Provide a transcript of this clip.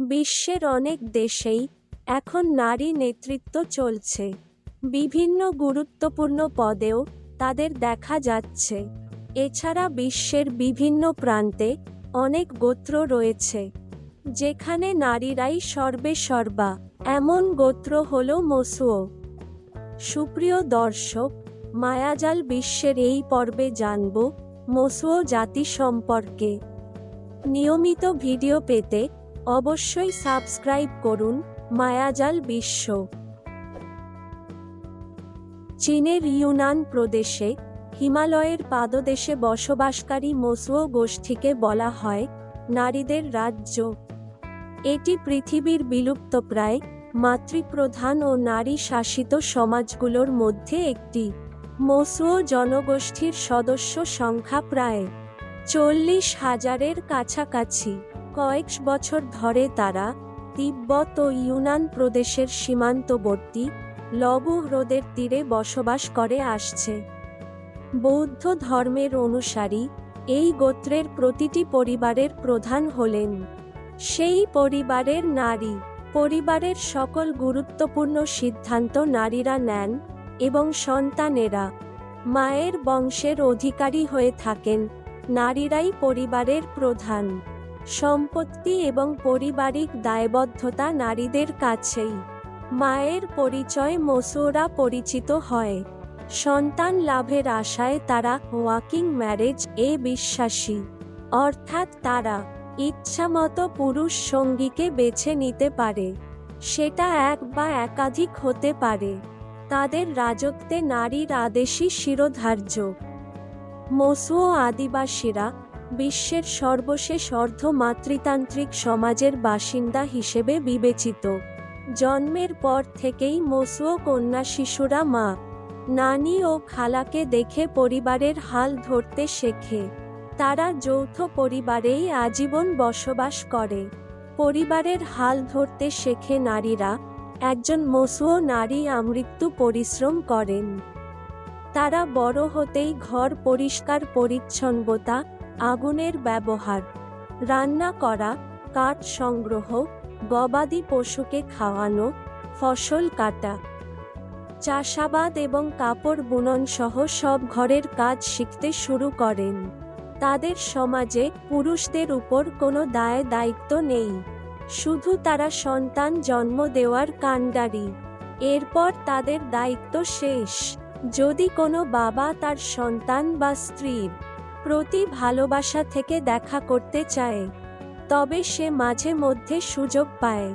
বিশ্বের অনেক দেশেই এখন নারী নেতৃত্ব চলছে। বিভিন্ন গুরুত্বপূর্ণ পদেও তাদের দেখা যাচ্ছে। এছাড়া বিশ্বের বিভিন্ন প্রান্তে অনেক গোত্র রয়েছে, যেখানে নারীরাই সর্বে সর্বা। এমন গোত্র হল মসুও। সুপ্রিয় দর্শক, মায়াজাল বিশ্বের এই পর্বে জানব মসুও জাতি সম্পর্কে। নিয়মিত ভিডিও পেতে অবশ্যই সাবস্ক্রাইব করুন মায়াজাল বিশ্ব। চীনের ইউনান প্রদেশে হিমালয়ের পাদদেশে বসবাসকারী মসুও গোষ্ঠীকে বলা হয় নারীদের রাজ্য। এটি পৃথিবীর বিলুপ্তপ্রায় মাতৃপ্রধান ও নারী শাসিত সমাজগুলোর মধ্যে একটি। মসুও জনগোষ্ঠীর সদস্য সংখ্যা প্রায় চল্লিশ হাজারের কাছাকাছি। কয়েক বছর ধরে তারা তিব্বত ও ইউনান প্রদেশের সীমান্তবর্তী লবু হ্রদের তীরে বসবাস করে আসছে। বৌদ্ধ ধর্মের অনুসারী এই গোত্রের প্রতিটি পরিবারের প্রধান হলেন। সেই পরিবারের নারী, পরিবারের সকল গুরুত্বপূর্ণ সিদ্ধান্ত নারীরা নেন এবং সন্তানেরা মায়ের বংশের অধিকারী হয়ে থাকেন, নারীরাই পরিবারের প্রধান। সম্পত্তি এবং পারিবারিক দায়বদ্ধতা নারীদের কাছেই। মায়ের পরিচয় মসুরা পরিচিত হয়। সন্তান লাভের আশায় তারা ওয়াকিং ম্যারেজ এ বিশ্বাসী। অর্থাৎ তারা ইচ্ছামতো পুরুষ সঙ্গীকে বেছে নিতে পারে। সেটা এক বা একাধিক হতে পারে। তাদের রাজত্বে নারীর আদেশই শিরোধার্য। মসুও আদিবাসীরা বিশ্বের সর্বশেষ অর্ধ মাতৃতান্ত্রিক সমাজের বাসিন্দা হিসেবে বিবেচিত। জন্মের পর থেকেই মসুও কন্যা শিশুরা মা। নানি ও খালাকে দেখে পরিবারের হাল ধরতে শেখে। তারা যৌথ পরিবারেই আজীবন বসবাস করে। পরিবারের হাল ধরতে শেখে নারীরা। একজন মসুও নারী আমৃত্যু পরিশ্রম করেন। তারা বড় হতেই ঘর পরিষ্কার, পরিচ্ছন্নতা আগুনের ব্যবহার। রান্না করা, কাঠ সংগ্রহ, গবাদি পশুকে খাওয়ানো, ফসল কাটা। চাষাবাদ এবং কাপড় বুনন সহ সব ঘরের কাজ শিখতে শুরু করেন। তাদের সমাজে পুরুষদের উপর কোনো দায় দায়িত্ব নেই। শুধু তারা সন্তান জন্ম দেওয়ার কাণ্ডারি। এরপর তাদের দায়িত্ব শেষ। যদি কোনো বাবা তার সন্তান বা স্ত্রীর প্রতি ভালোবাসা থেকে দেখা করতে চায় তবে সে মাঝে মধ্যে সুযোগ পায়।